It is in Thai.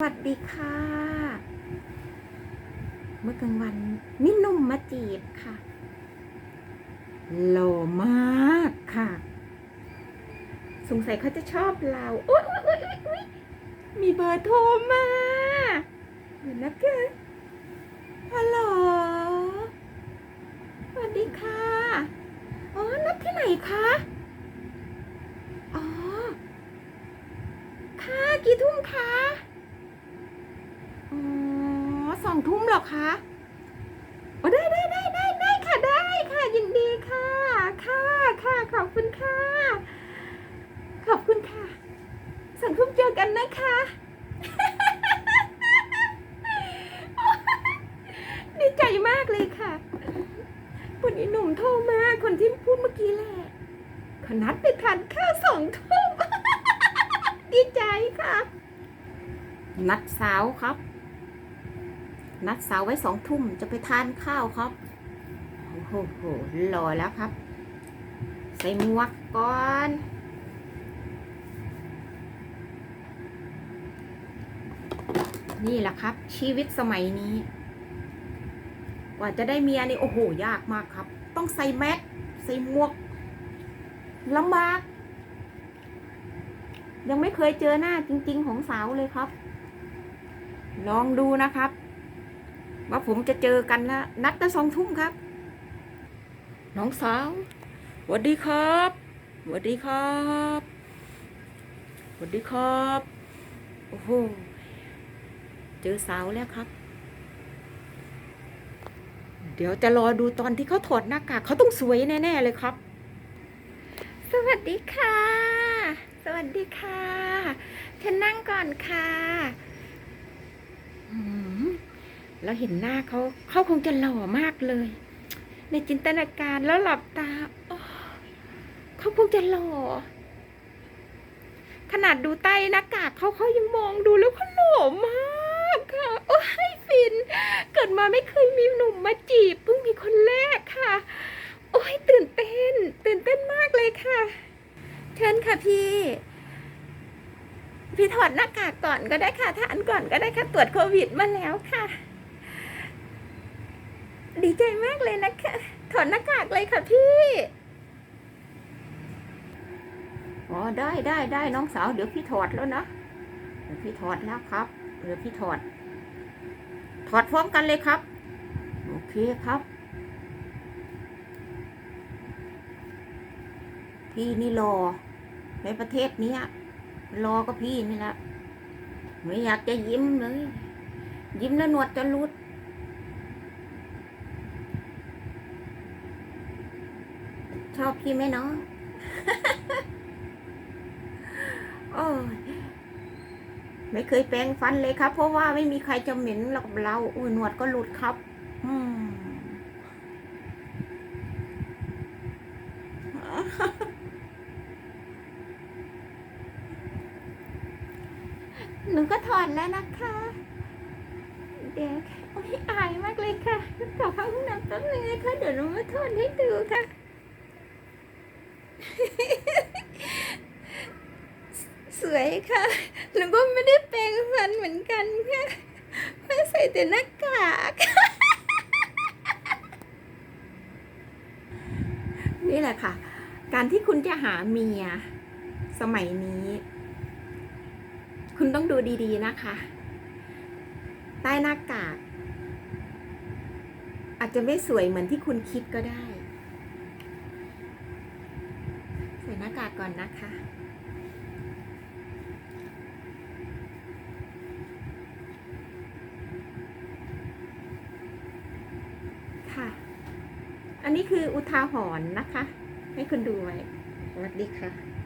สวัสดีค่ะ เมื่อกลางวันมีหนุ่มมาจีบค่ะ หล่อมากค่ะ สงสัยเขาจะชอบเราโอ๊ยโอ๊ยโอ๊ยโอ๊ยโอ๊ยมีเบอร์โทรมาเดี๋ยวนะคะฮัลโหลสวัสดีค่ะ อ๋อ นัดที่ไหนคะ อ๋อ ค่ะ กี่ทุ่มคะ อสองทุ่มหรอคะโอ้ได้ได้ได้ได้ได้ค่ะได้ค่ะยินดีค่ะ ค่ะค่ะขอบคุณค่ะ ขอบคุณค่ะสองทุ่มเจอกันนะคะดีใจมากเลยค่ะวันหนุ่มโทรมาคนที่พูดเมื่อกี้แหละเขานัดไปทานข้าวสองทุ่มดีใจค่ะ นัดสาวครับ นัดสาวไว้สองทุ่มจะไปทานข้าวครับโอ้โหโหรอแล้วครับ ใส่หมวกก่อนนี่แหละครับ ชีวิตสมัยนี้ กว่าจะได้เมียนี่โอ้โห ยากมากครับ ต้องใส่แมสใส่หมวกลำบาก ยังไม่เคยเจอหน้าจริง ๆ ของสาวเลยครับ ลองดูนะครับ ว่าผมจะเจอกันนะ นัดตั้งสองทุ่มครับ น้องสาวสวัสดีครับสวัสดีครับสวัสดีครับ โอ้โห เจอสาวแล้วครับ เดี๋ยวจะรอดูตอนที่เขาถอดหน้ากากเขาต้องสวยแน่ ๆ เลยครับ สวัสดีค่ะ สวัสดีค่ะฉันนั่งก่อนค่ะ แล้วเห็นหน้าเขาเขาคงจะหล่อมากเลย ในจินตนาการแล้วหลับตาเขาคงจะหล่อขนาดดูใต้หน้ากากเขาเขายังมองดูแล้วเขาหล่อมากค่ะโอ้ยฟิน เกิดมาไม่เคยมีหนุ่มมาจีบเพิ่งมีคนแรกค่ะ โอ้ยตื่นเต้น ตื่นเต้นมากเลยค่ะเชิญค่ะพี่ พี่ถอดหน้ากากก่อนก็ได้ค่ะทานก่อนก็ได้ค่ะตรวจโควิดมาแล้วค่ะ ดีใจมากเลยนะคะ ถอดหน้ากากเลยค่ะพี่ อ๋อได้ได้ได้น้องสาว เดี๋ยวพี่ถอดแล้วนะ เดี๋ยวพี่ถอดแล้วครับ เดี๋ยวพี่ถอด ถอดพร้อมกันเลยครับ โอเคครับ พี่นี่รอ ในประเทศนี้รอก็พี่นี่แหละไม่อยากจะยิ้มเลย ยิ้มแล้วหนวดจะรุด ชอบพี่ไหมน้องโอ้ยไม่เคยแปรงฟันเลยครับ เพราะว่าไม่มีใครจะเหม็นหรอกกับเราอุ้ยหนวดก็หลุดครับ อืมหนูก็ถอดแล้วนะคะ เดี๋ยวโอ้ยอายมากเลยค่ะขอเข้าห้องน้ำแป๊บนึงนะคะเดี๋ยวหนูมาถอดให้ดูค่ะ สวยค่ะหนูก็ไม่ได้แปรงฟันเหมือนกันค่ะไม่ใส่แต่หน้ากากนี่แหละค่ะ การที่คุณจะหาเมีย สมัยนี้ คุณต้องดูดีๆนะคะ ใต้หน้ากาก อาจจะไม่สวยเหมือนที่คุณคิดก็ได้ ใส่หน้ากากก่อนนะคะ ค่ะ อันนี้คืออุทาหรณ์นะคะ ให้คุณดูไว้สวัสดีค่ะ